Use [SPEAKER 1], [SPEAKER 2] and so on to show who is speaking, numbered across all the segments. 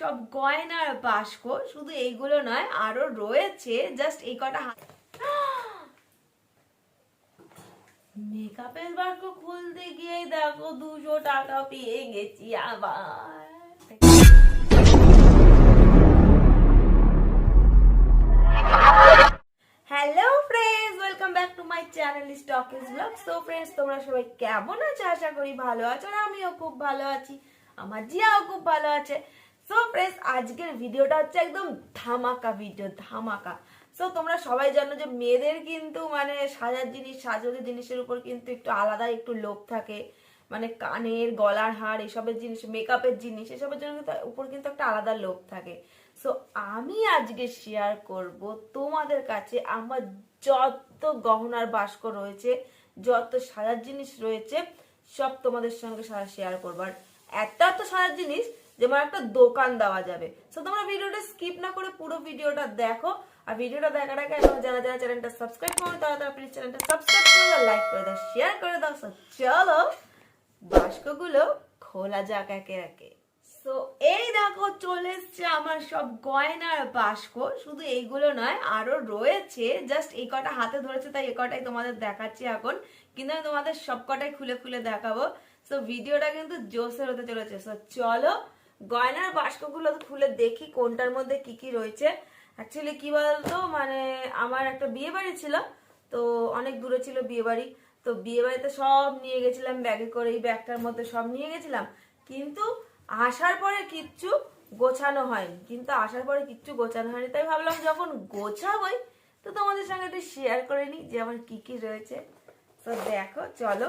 [SPEAKER 1] সব গয়নার বাস্ক, শুধু এইগুলো নয়, আরও রয়েছে জাস্ট এই কটা হাত। মেকআপের বাস্ক খুলতে গিয়ে দেখো দুশো টাকা পেয়ে গেছি আবার। Hello welcome back to my channel তোমরা সবাই কেমন আছো? আশা করি ভালো আছো আমিও খুব ভালো আছি। আমার জিয়াও খুব ভালো আছে। সো ফ্রেন্ডস আজকের ভিডিওটা হচ্ছে একদম ধামাকা ভিডিও ধামাকা। সো তোমরা সবাই জানো যে মেয়েদের কিন্তু মানে সাজার জিনিস সাজার জিনিসের উপর কিন্তু একটু আলাদা একটু লোভ থাকে। মানে কানের, গলার হার, এসবের জিনিস মেকআপের জিনিস, এসবের জন্য কিন্তু উপর কিন্তু একটা আলাদা লোভ থাকে। সো আমি আজকে শেয়ার করব তোমাদের কাছে আমার যত গহনার বাস্ক রয়েছে, যত সাজার জিনিস রয়েছে, সব তোমাদের সঙ্গে সারা শেয়ার করবার আর একটা তো সাজার জিনিস যেমন একটা দোকান দেওয়া যাবে। সো তোমরা ভিডিওটা স্কিপ না করে পুরো ভিডিওটা দেখো। আর ভিডিওটা দেখার আগে এখন যারা যারা চ্যানেলটা সাবস্ক্রাইব করো তারা তারা প্লিজ চ্যানেলটা সাবস্ক্রাইব করে দাও লাইক করে দাও শেয়ার করে দাও। So, চলো বাস্কগুলো খোলা যাক একে একে। তো এই দেখো চলে এসছে আমার সব গয়নার বাস্ক। শুধু এইগুলো নয় আরও রয়েছে। জাস্ট এই কটা হাতে ধরেছে তাই এ কটাই তোমাদের দেখাচ্ছি এখন। কিন্তু আমি তোমাদের সব কটাই খুলে খুলে দেখাবো। তো ভিডিওটা কিন্তু জোসের হতে চলেছে। তো চলো গয়নার বাস্কগুলো খুলে দেখি কোনটার মধ্যে কি কি রয়েছে। অ্যাকচুয়ালি কি বলতো মানে আমার একটা বিয়ে বাড়ি ছিল, তো অনেক দূরে ছিল বিয়ে বাড়ি তো বিয়ে বাড়িতে সব নিয়ে গেছিলাম, ব্যাগে করে এই ব্যাগটার মধ্যে সব নিয়ে গেছিলাম। কিন্তু আসার পরে কিচ্ছু গোছানো হয়নি, কিন্তু আসার পরে কিচ্ছু গোছানো হয়নি। তাই ভাবলাম যখন গোছাবই, তো তোমাদের সঙ্গে একটু শেয়ার করে নিই যে আমার কি কি রয়েছে। তো দেখো, চলো।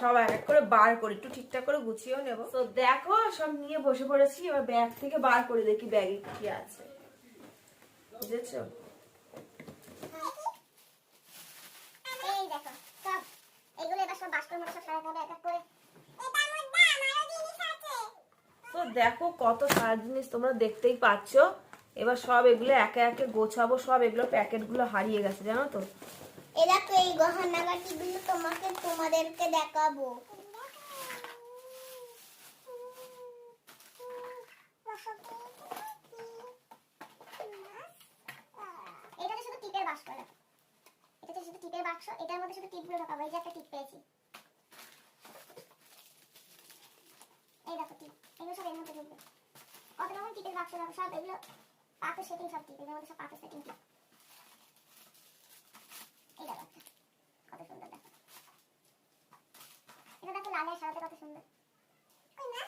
[SPEAKER 1] সব এক এক করে বার করি একটু ঠিকঠাক করে গুছিয়েও নেব। তো দেখো সব নিয়ে বসে পড়েছি এবার ব্যাগ থেকে বার করে দেখি ব্যাগে কি আছে। বুঝেছ?
[SPEAKER 2] এই দেখো সব এগুলো এবার সব বাস্কের মধ্যে সব সাজাতে হবে এক এক করে এটার মধ্যে আমারও জিনিস আছে।
[SPEAKER 1] তো দেখো কত সারা জিনিস তোমরা দেখতেই পাচ্ছ। এবার সব এগুলো একে একে গোছাবো সব এগুলো প্যাকেটগুলো হারিয়ে গেছে জানো তো?
[SPEAKER 2] এ দেখো এই গহনাগাটিগুলো তোমাকে, তোমাদেরকে দেখাবো। এটাতে শুধু টিপের দেখো এটাতে শুধু টিপের বাক্স, এটার মধ্যে শুধু টিপগুলো ঢোকাবো এই যে একটা টিপ পেয়েছি। এই দেখো টিপ। এগুলো সব এর মধ্যে ঢুকবে। কত রকম টিপের বাক্স সব এগুলো পাথর সেটিং, সব টিপ। এর মধ্যে সব পাথর সেটিং টিপ এই দেখো একটা। কত সুন্দর দেখো এটা দেখো লালের সাথে কত সুন্দর কই না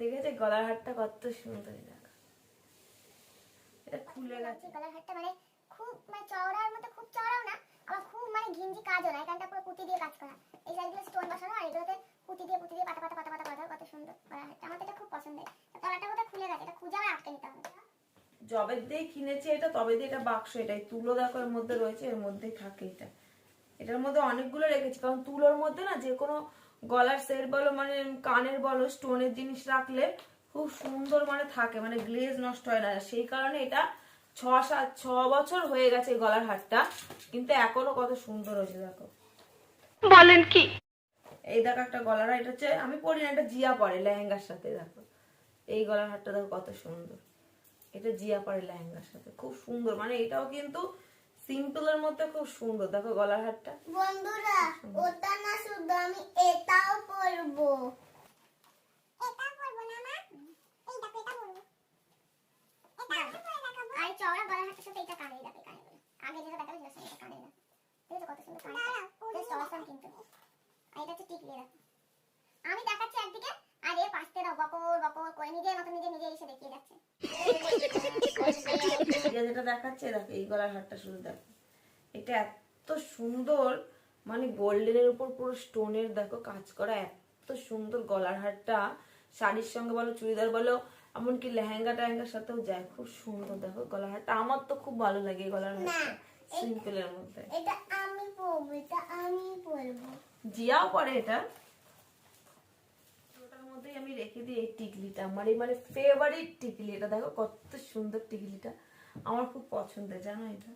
[SPEAKER 1] দেখেছে গলার হারটা কত সুন্দর দেখো। এটা খুলে গেছে।
[SPEAKER 2] গলার হারটা মানে খুব মানে চওড়ার মতো খুব চওড়াও না আবার খুব মানে ঘিঞ্জি কাজও না এখানটা পুরো পুঁতি দিয়ে কাজ করা। এই সাইডগুলো স্টোন বসানো আর এগুলোতে পুঁতি দিয়ে পুঁতি দিয়ে পাতা পাতা পাতা পাতা পাতা কত সুন্দর গলার আমার তো এটা খুব পছন্দের। তলাটা বোধহয় খুলে গেছে এটা খুঁজে আবার আটকে নিতে হবে।
[SPEAKER 1] দিয়ে কিনেছে এটা তবে দিয়ে এটা বাক্স এটাই তুলো দেখো এর মধ্যে রয়েছে এর মধ্যেই থাকে এটা। এটার মধ্যে অনেকগুলো রেখেছি কারণ তুলোর মধ্যে না যে কোনো গলার সেট বলো মানে কানের বলো স্টোনের জিনিস রাখলে খুব সুন্দর মানে থাকে মানে গ্লেজ নষ্ট হয় না। সেই কারণে এটা ছ সাত ছ বছর হয়ে গেছে গলার হারটা কিন্তু এখনও কত সুন্দর হয়েছে দেখো।
[SPEAKER 3] বলেন কি?
[SPEAKER 1] এই দেখো একটা গলার এটা হচ্ছে আমি পরি না এটা জিয়া পরে লেহেঙ্গার সাথে দেখো। এই গলার হারটা দেখো কত সুন্দর। এটা জিয়া পরে লেহেঙ্গার সাথে খুব সুন্দর। মানে এটাও কিন্তু সিম্পলের মধ্যে খুব সুন্দর। দেখো গলার হারটা।
[SPEAKER 2] বন্ধুরা ওটা না শুধু আমি এটাও পরবো এটা পরবো না মা এই দেখো এটা পরবো আর চওড়া গলার হাতের সাথে এটা কানে দেখো কানে বলে আগে যেটা দেখাবে সেটা সেটা কানে দেখো দেখো কত সুন্দর কানে জাস্ট অসাম কিন্তু আর এটা হচ্ছে টিকলি দেখো আমি দেখাচ্ছি একদিকে আর এর পাশ থেকে দাও বকর বকর করে নিজের মতো নিজে নিজে এসে দেখিয়ে যাচ্ছে
[SPEAKER 1] এটা যেটা দেখাচ্ছে দেখো এই গলার হারটা শুধু দেখো। এটা এত সুন্দর মানে গোল্ডেনের উপর পুরো স্টোনের দেখো কাজ করা এত সুন্দর গলার হারটা। শাড়ির সঙ্গে বলো চুড়িদার বলো এমনকি লেহেঙ্গা টেহেঙ্গার সাথেও যায় খুব সুন্দর দেখো গলার হারটা। আমার তো খুব ভালো লাগে এই গলার হারটা সিম্পলের মধ্যে।
[SPEAKER 2] এটা আমি পরবো এটা আমি পরবো।
[SPEAKER 1] জিয়াও পরে এটা। ওটার মধ্যেই আমি রেখে দিই এই টিকলিটা আমার এই মানে ফেভারিট টিকলি এটা দেখো কত সুন্দর টিকলিটা। আমার খুব পছন্দের জানো এটা?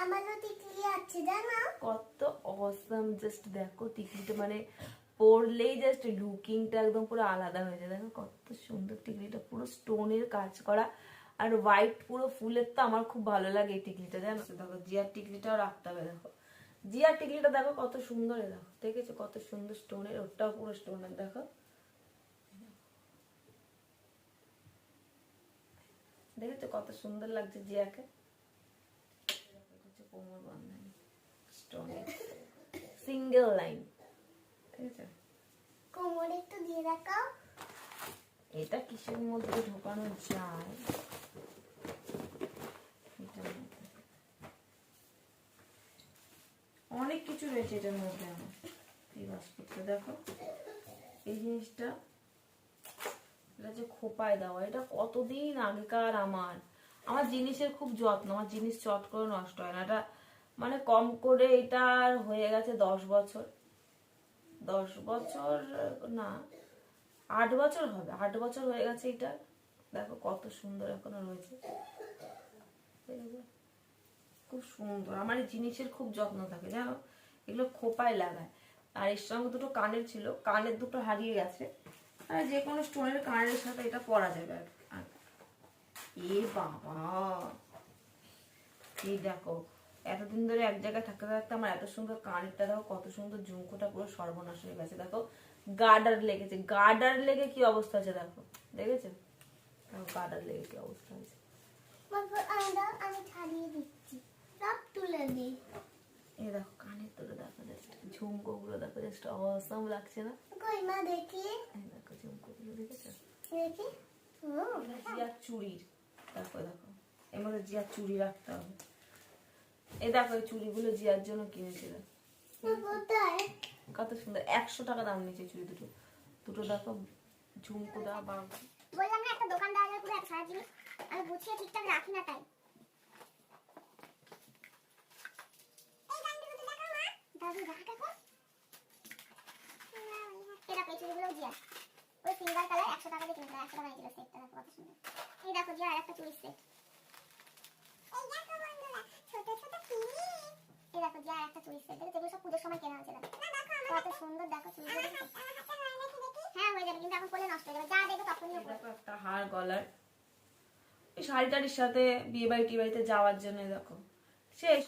[SPEAKER 2] আমারও টিকলি আছে জানো?
[SPEAKER 1] কত অসম জাস্ট দেখো টিকলিটা মানে পরলেই জাস্ট লুকিংটা একদম পুরো আলাদা হয়ে যায়। দেখো কত সুন্দর টিকলিটা পুরো স্টোনের কাজ করা। আর হোয়াইট পুরো ফুলের তো আমার খুব ভালো লাগে এই টিকলিটা জানো? দেখো জিয়ার টিকলিটাও রাখতে হবে দেখো। জিয়ার টিকলিটা দেখো কত সুন্দর এ দেখো। দেখেছ কত সুন্দর স্টোনের ওটাও পুরো স্টোনের দেখো। দেখেছ কত সুন্দর লাগছে জিয়াকে? দেখো, কোমর বন্ধনী সিঙ্গেল লাইন ঠিক আছে
[SPEAKER 2] কোমরে একটু দিয়ে দেখাও।
[SPEAKER 1] এটা কিসের মধ্যে ঢোকানো যায়? এটার মধ্যে। অনেক কিছু রয়েছে এটার মধ্যে আমার। এই বাস্কেটটা দেখো। এই জিনিসটা এটা যে খোপায় দেওয়া, এটা কতদিন আগেকার আমার? আমার জিনিসের খুব যত্ন, আমার জিনিস চট করে নষ্ট হয় না। এটা মানে কম করে এটা আর হয়ে গেছে দশ বছর। দশ বছর, না, আট বছর হবে, আট বছর হয়ে গেছে এটা। দেখো কত সুন্দর এখনও রয়েছে। খুব সুন্দর, আমার এই জিনিসের খুব যত্ন থাকে, জানো? এগুলো খোপায় লাগায়। আর এর সঙ্গে দুটো কানের ছিল, কানের দুটো হারিয়ে গেছে। আর যে কোনো স্টোনের কানের সাথে এটা পরা যাবে আর এ বাবা, এই দেখো, এতদিন ধরে এক জায়গায় থাকতে থাকতে আমার এত সুন্দর কানেরটা দেখো, কত সুন্দর ঝুমকোটা পুরো সর্বনাশ হয়ে গেছে। দেখো গার্ডার লেগেছে। গার্ডার লেগে কি অবস্থা আছে দেখো, দেখেছ? দেখো গার্ডার লেগে কি অবস্থা
[SPEAKER 2] আমরা আমি ছাড়িয়ে দিচ্ছি। সব তুলে দিই
[SPEAKER 1] এই দেখো কানের তোরে দেখো জাস্ট ঝুমকো গুলো দেখো জাস্ট অসম লাগছে না?
[SPEAKER 2] কই মা দেখি।
[SPEAKER 1] এই দেখো ঝুমকো গুলো দেখেছ?
[SPEAKER 2] দেখি।
[SPEAKER 1] জিয়ার চুড়ির। দেখো দেখো এর মধ্যে জিয়ার চুড়ি রাখতে হবে। এই দেখো এই চুড়িগুলো জিয়ার জন্য কিনেছিল। কত সুন্দর একশো টাকা দাম নিয়েছে চুড়ি দুটো। দুটো দেখো ঝুমকো দেওয়া বা
[SPEAKER 2] বললাম না একটা দোকান দেওয়া যায় পুরো এক সারা জিনিস আমি গুছিয়ে ঠিকঠাক রাখি না তাই। দাদু দেখা সময় কেনা হয়েছে দেখো কত সুন্দর দেখো হ্যাঁ হয়ে যাবে কিন্তু এখন করলে নষ্ট হয়ে যা দেখো তখনই
[SPEAKER 1] হার গলার এই শাড়িটারির সাথে বিয়ে বাড়ি টিয়ে বাড়িতে যাওয়ার জন্য, দেখো। শেষ।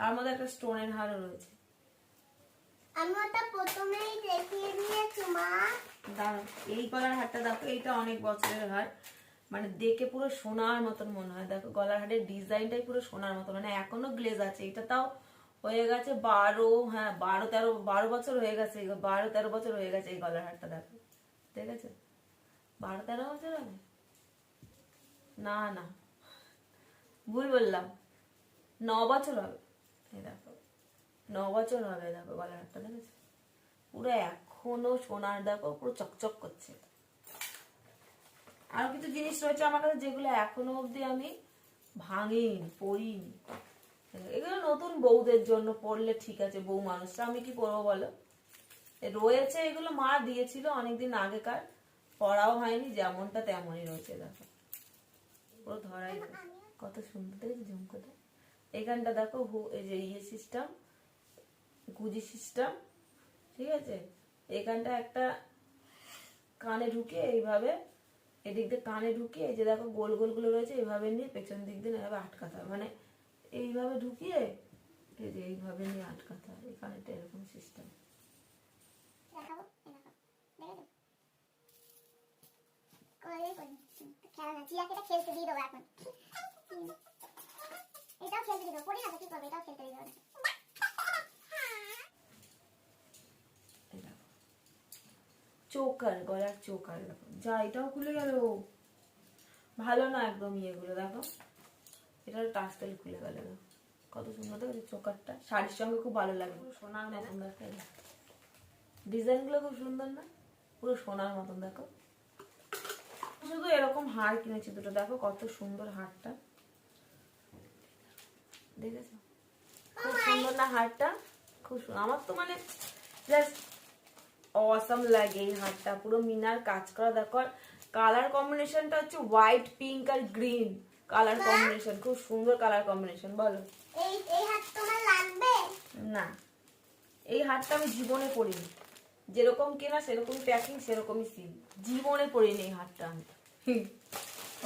[SPEAKER 1] তার মধ্যে একটা স্টোনের হারও রয়েছে।
[SPEAKER 2] আমি ওটা প্রথমেই দেখিয়ে দিয়েছি মা।
[SPEAKER 1] দাঁড়াও এই গলার হারটা দেখো এইটা অনেক বছরের হার। মানে দেখে পুরো সোনার মতন মনে হয়। দেখো গলার হারের ডিজাইনটাই পুরো সোনার মতন। মানে এখনও গ্লেজ আছে। এটা তাও হয়ে গেছে বারো হ্যাঁ বারো তেরো বারো বছর হয়ে গেছে। বারো তেরো বছর হয়ে গেছে এই গলার হারটা দেখো। ঠিক আছে? বারো তেরো বছর হবে? না না। ভুল বললাম। ন বছর হবে। বছর হবে দেখো গলার হারটা দেখেছ? পুরো এখনও সোনার, দেখো, পুরো চকচক করছে। আরও কিছু জিনিস রয়েছে আমার কাছে যেগুলো এখনও অবধি আমি ভাঙিনি পরিনি এগুলো নতুন বউদের জন্য পড়লে ঠিক আছে, বউ মানুষরা। আমি কি করব বলো? রয়েছে এগুলো মা দিয়েছিল অনেকদিন আগেকার, পড়াও হয়নি, যেমনটা তেমনই রয়েছে, দেখো। পুরো ধরাই কত সুন্দর, দেখেছি? ঝুমকোটা? এখানটা দেখো, হু- এই যে ইয়ে সিস্টেম গুজি সিস্টেম ঠিক আছে? এখানটা একটা কানে ঢুকে এইভাবে, এদিক দিয়ে কানে ঢুকিয়ে, এই যে দেখো গোল গোলগুলো রয়েছে, এইভাবে নিয়ে পেছন দিক দিয়ে এভাবে আটকাতে হবে। মানে এইভাবে ঢুকিয়ে, এই যে এইভাবে নিয়ে আটকাতে হবে, এই এরকম সিস্টেম
[SPEAKER 2] খেলতে দিয়ে দেবো এখন। এটাও খেলতে দেবো পড়ি না তো কি করবে এটাও খেলতে দেবো
[SPEAKER 1] চোকার গলার চোকার দেখো যা এটাও খুলে গেল ভালো না একদম ইয়েগুলো দেখো এটার টাস্টেল খুলে গেল কত সুন্দর দেখো চোকারটা শাড়ির সঙ্গে খুব ভালো লাগে সোনার মতন দেখো ডিজাইনগুলো খুব সুন্দর না পুরো সোনার মতন দেখো শুধু এরকম হার কিনেছি দুটো দেখো কত সুন্দর হারটা দেখেছ? খুব সুন্দর না হারটা? খুব সুন্দর। আমার তো মানে জাস্ট অসম লাগে এই হারটা। পুরো মিনার কাজ করা। দেখো কালার কম্বিনেশনটা হচ্ছে হোয়াইট পিঙ্ক আর গ্রিন কালার কম্বিনেশন খুব সুন্দর কালার কম্বিনেশন বলো।
[SPEAKER 2] এই এই হাত তোমার লাগবে?
[SPEAKER 1] না। এই আমি জীবনে পরিনি। যেরকম কেনা সেরকম প্যাকিং সেরকমই সিল জীবনে পরিনি এই হারটা আমি।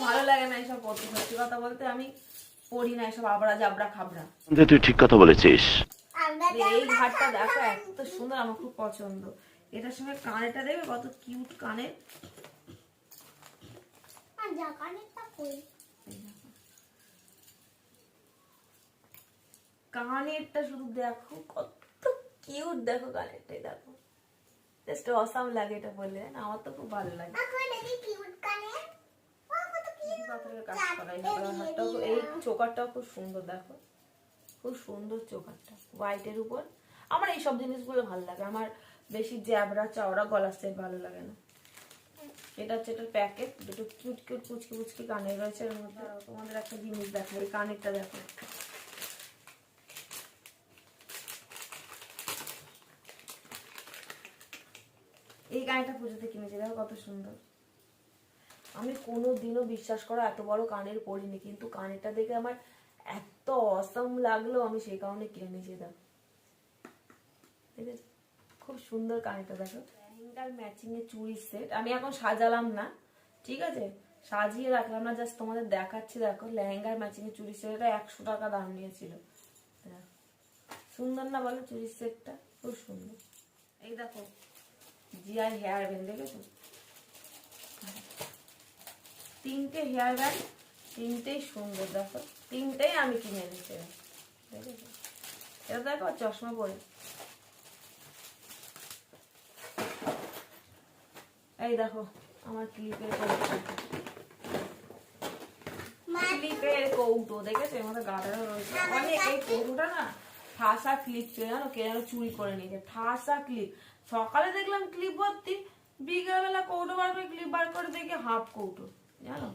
[SPEAKER 1] ভালো লাগে না এইসব পড়তে সত্যি কথা বলতে আমি পড়ি না এসব আবড়া জাবড়া খাবড়া।
[SPEAKER 4] যে তুই ঠিক কথা বলেছিস।
[SPEAKER 1] এই ঘাটটা দেখো এত সুন্দর আমার খুব পছন্দ। এটার সঙ্গে কানেরটা দেখবে কত কিউট
[SPEAKER 2] কানেরটা
[SPEAKER 1] কানেরটা শুধু দেখো কত কিউট দেখো কানেরটাই দেখো। জাস্ট অসাম লাগে এটা বললে না আমার তো খুব ভালো লাগে
[SPEAKER 2] এখন দেখি কিউট কানের ও কত কিউট
[SPEAKER 1] পাথরের কাজ করা গলার এই চোকারটাও খুব সুন্দর, দেখো। খুব সুন্দর চোকারটা হোয়াইটের উপর। আমার এইসব জিনিসগুলো ভালো লাগে। আমার বেশি জ্যাবরা, চওড়া গলার সেট ভালো লাগে না। এটা হচ্ছে এটার প্যাকেট দুটো কিউট কিউট কুচকি কুচকি কানের রয়েছে এর মধ্যে। তোমাদের একটা জিনিস দেখো এই কানেরটা দেখো। এই কানেরটা পুজোতে কিনেছি, দেখো কত সুন্দর। আমি কোনো দিনও বিশ্বাস করো এত বড় কানের পরিনি, কিন্তু কানেরটা দেখে আমার এত অসম লাগল, আমি সেই কারণে কিনে নিয়েছি আছে খুব সুন্দর কানেরটা, দেখো। লেহেঙ্গার ম্যাচিং এর চুড়ি সেট আমি এখন সাজালাম না, ঠিক আছে? সাজিয়ে রাখলাম না জাস্ট তোমাদের দেখাচ্ছি, দেখো, লেহেঙ্গার ম্যাচিং এর চুড়ি সেটটা একশো টাকা দাম নিয়েছিল। দেখো। সুন্দর না বলো চুড়ি সেটটা খুব সুন্দর। এই দেখো জিআই হেয়ার ব্যান্ড দেখেছ? তিনটে হেয়ার ব্যান্ড, তিনটেই সুন্দর, দেখো, তিনটেই আমি কিনে দেখেছ এটা দেখো, চশমা পরে। এই দেখো, আমার ক্লিপের ক্লিপের কৌটো, দেখেছ? এর মধ্যে গাটারও রয়েছে। অনেক, এই কৌটোটা না, ঠাসা ক্লিপ ছিল, জানো? কে যেন চুরি করে নিয়েছে, ঠাসা ক্লিপ সকালে দেখলাম ক্লিপ ভর্তি, বিকেলবেলা কৌটো বার করে ক্লিপ বার করে দেখি হাফ কৌটো। জানো?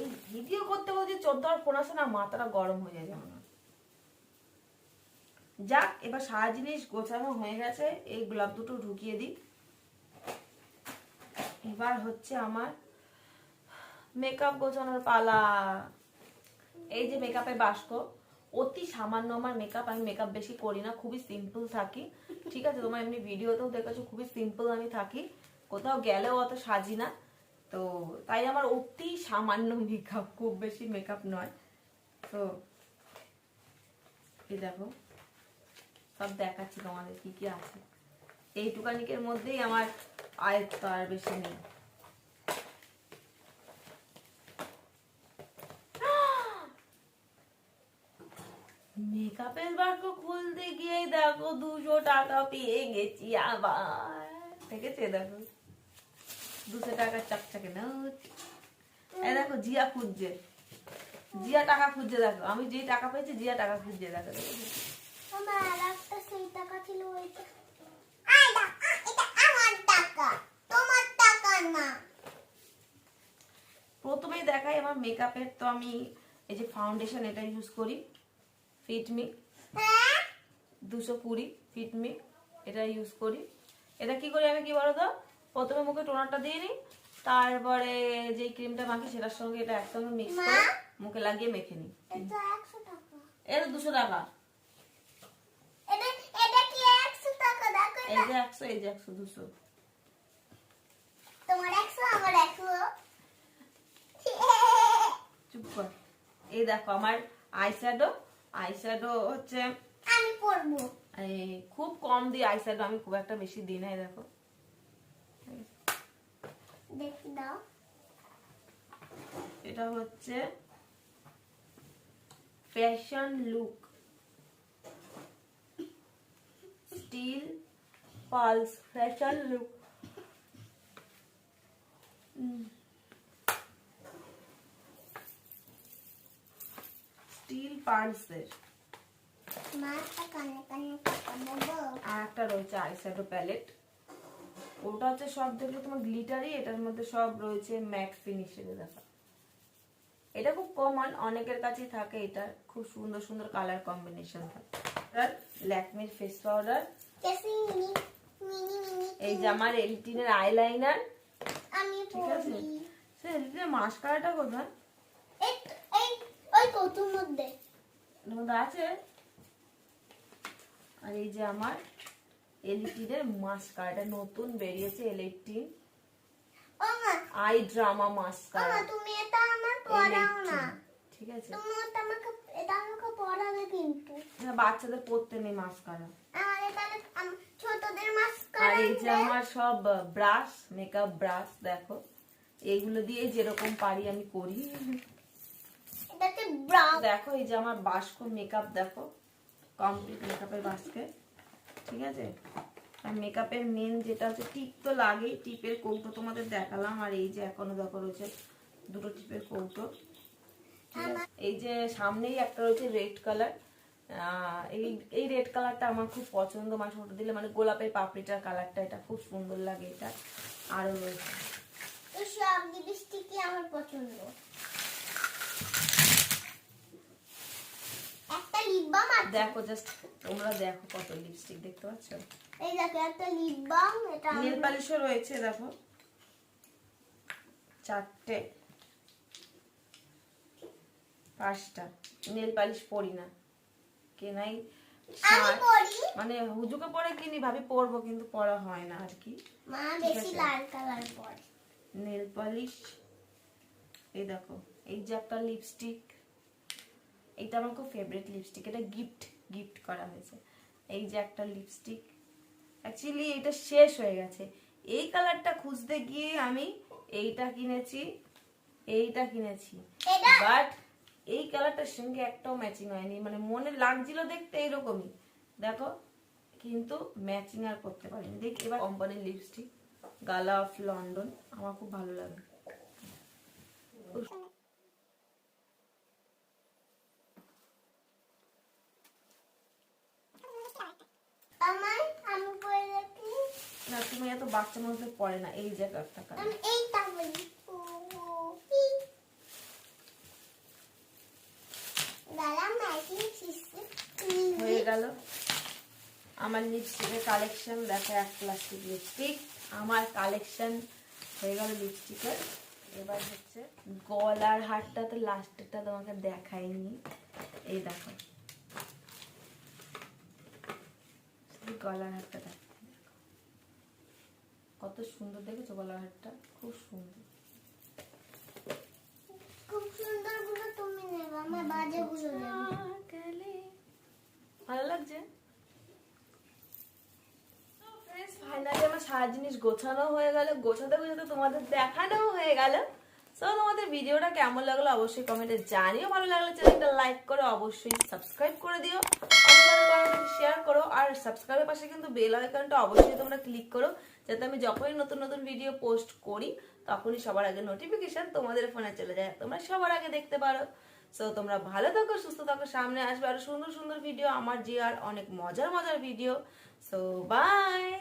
[SPEAKER 1] এই ভিডিও করতে করতে চোদ্দ আর ফোন আসে না, মাথাটা গরম হয়ে যায় জানো যাক, এবার সারা জিনিস গোছানো হয়ে গেছে, এই গোলাপ দুটো ঢুকিয়ে দিই। এবার হচ্ছে আমার মেকআপ গোছানোর পালা। এই যে মেকআপের বাস্ক, অতি সামান্য আমার মেকআপ আমি মেকআপ বেশি করি না, খুবই সিম্পল থাকি। ঠিক আছে, তোমার এমনি ভিডিওতেও দেখেছ, খুবই সিম্পল আমি থাকি। কোথাও গেলেও অত সাজি না। তো তাই আমার অতি সামান্য মেকআপ খুব বেশি মেকআপ নয়। তো এই দেখো, সব দেখাচ্ছি তোমাদের কি কি আছে। এইটুকানিকের মধ্যেই আমার আয়ত্ত আর বেশি নেই। মেকআপের বাক্য খুলতে গিয়ে দেখো দুশো টাকা পেয়ে গেছি আবার। দেখেছে? দেখো। দুশো টাকার চকচকে নোট এই দেখো জিয়া খুঁজছে। জিয়া টাকা খুঁজছে দেখো। আমি যে টাকা পেয়েছি জিয়া টাকা খুঁজছে দেখো।
[SPEAKER 2] আমার সেই টাকা ছিল ওইটা।
[SPEAKER 1] প্রথমেই দেখাই আমার মেকআপের তো আমি এই যে ফাউন্ডেশন এটা ইউজ করি। ফিটমি
[SPEAKER 2] হ্যাঁ?
[SPEAKER 1] দুশো কুড়ি ফিটমি এটা ইউজ করি। এটা কি করি আমি কি বলতো? প্রথমে মুখে টোনারটা দিয়ে নিই তারপরে যে ক্রিমটা মাখি সেটার সঙ্গে এটা একসঙ্গে মিক্স করে মুখে লাগিয়ে মেখে নিই।
[SPEAKER 2] এটা
[SPEAKER 1] দুশো টাকা। এই যে একশো এই যে একশো দুশো।
[SPEAKER 2] তোমার একশো আমার একশো।
[SPEAKER 1] চুপ কর। এই দেখো আমার আইশ্যাডো আইশ্যাডো হচ্ছে
[SPEAKER 2] আমি পরবো।
[SPEAKER 1] খুব কম দিই আইশ্যাডো আমি খুব একটা বেশি দিই না এই দেখো। এটা হচ্ছে fashion look steel pulse fashion look steel পালসের
[SPEAKER 2] মাছটা কানে কানে টাকা দেবো।
[SPEAKER 1] আর একটা রয়েছে আইশ্যাডো প্যালেট। ওটা হচ্ছে সব দেখলে তোমার গ্লিটারি এটার মধ্যে সব রয়েছে ম্যাট ফিনিশের দেখা এটা খুব কমন অনেকের কাছেই থাকে এটা। খুব সুন্দর সুন্দর কালার কম্বিনেশন থাকে। আর ল্যাকমির face powder
[SPEAKER 2] mini mini mini
[SPEAKER 1] এই যে আমার এলিটিনের আইলাইনার
[SPEAKER 2] আমি
[SPEAKER 1] ঠিক আছে? সে এলিটিনের মাস্কারাটা কোথায়?
[SPEAKER 2] ওই কৌতুর মধ্যে।
[SPEAKER 1] এর মধ্যে আছে। আর এই যে আমার এলিটিনের মাস্কারা এটা নতুন বেরিয়েছে এলিটিন আই ড্রামা মাস্কারা।
[SPEAKER 5] তুমি এটা আমার পড়াও না।
[SPEAKER 1] ঠিক আছে।
[SPEAKER 5] তুমি ওটা আমাকে এটা আমাকে পড়াবে কিন্তু।
[SPEAKER 1] বাচ্চাদের পড়তে নেই মাস্কারা।
[SPEAKER 5] আমাদের তাহলে আম- ছোটদের
[SPEAKER 1] আর এই যে আমার সব ব্রাশ মেকআপ ব্রাশ দেখো। এইগুলো দিয়ে যেরকম পারি আমি করি।
[SPEAKER 5] এটাতে ব্রাউন
[SPEAKER 1] দেখো এই যে আমার বাস্ক মেকআপ দেখো। কমপ্লিট মেকআপের বাস্কেট ঠিক আছে? আর মেকআপের মেন যেটা হচ্ছে টিপ তো লাগেই। টিপের কৌটো তোমাদের দেখালাম, আর এই যে এখনও দেখো রয়েছে দুটো টিপের কৌটো? এই যে সামনেই একটা রয়েছে রেড কালার এই এই রেড কালারটা আমার খুব পছন্দ। মানে ফটো দিলে মানে গোলাপের পাপড়িটার কালারটা এটা খুব সুন্দর লাগে এটা। আরও রয়েছে।
[SPEAKER 5] আমার পছন্দ একটা লিপ বাম আছে।
[SPEAKER 1] দেখো জাস্ট তোমরা দেখো কত লিপস্টিক দেখতে পাচ্ছ?
[SPEAKER 5] এই দেখো একটা লিপ বাম এটা
[SPEAKER 1] নেল পালিশও রয়েছে দেখো। চারটে। পাঁচটা। নেল পালিশ পরি না। কেনাই মানে হুজুকে পরে কিনি ভাবি পরবো কিন্তু পরা হয় না আর কি।
[SPEAKER 5] মা বেশি লাল কালার পরে।
[SPEAKER 1] নেল পালিশ এই দেখো এই যে একটা লিপস্টিক এটা আমার খুব ফেভারিট লিপস্টিক এটা গিফট গিফট করা হয়েছে। এই যে একটা লিপস্টিক অ্যাকচুয়ালি এটা শেষ হয়ে গেছে। এই কালারটা খুঁজতে গিয়ে আমি এইটা কিনেছি এইটা কিনেছি। বাট এই কালারটার সঙ্গে একটাও ম্যাচিং হয়নি। মানে মনে লাগছিল দেখতে এইরকমই দেখো কিন্তু ম্যাচিং আর করতে পারিনি। দেখ এবার কোম্পানির লিপস্টিক গালা অফ লন্ডন আমার খুব ভালো লাগে
[SPEAKER 5] আমার আমি পরে দেখি
[SPEAKER 1] না তুমি এত বাচ্চা মধ্যে পড়ে না এই যে একটা কালার
[SPEAKER 5] এইটা বলি।
[SPEAKER 1] হয়ে গেল। আমার লিপস্টিকের কালেকশন দেখো এক প্লাস্টিক লিপস্টিক আমার কালেকশন হয়ে গেল লিপস্টিকের এবার হচ্ছে গলার হারটা তো লাস্টেরটা তোমাকে দেখাইনি। এই দেখো। গলার হারটা দেখো। কত সুন্দর দেখেছ গলার হারটা? খুব সুন্দর।
[SPEAKER 5] খুব সুন্দরগুলো তুমি নেবে আমার বাজে গুলো নেবে।
[SPEAKER 1] ভালো লাগছে? ফাইনালি আমার সারা জিনিস গোছানো হয়ে গেল। গোছাতে গোছাতে তোমাদের দেখানো হয়ে গেল। সো তোমাদের ভিডিওটা কেমন লাগল অবশ্যই কমেন্টে জানিও। ভালো লাগলে চ্যানেলটা লাইক করে অবশ্যই সাবস্ক্রাইব করে দিও। শেয়ার করো। আর সাবস্ক্রাইবের পাশে কিন্তু বেল আইকনটা অবশ্যই তোমরা ক্লিক করো, যাতে আমি যখনই নতুন নতুন ভিডিও পোস্ট করি, তখনই সবার আগে নোটিফিকেশন তোমাদের ফোনে চলে যায়। তোমরা সবার আগে দেখতে পারো। সো তোমরা ভালো থাকো, সুস্থ থাকো, সামনে আসবে আরও সুন্দর সুন্দর ভিডিও আমার যে আর অনেক মজার মজার ভিডিও সো বাই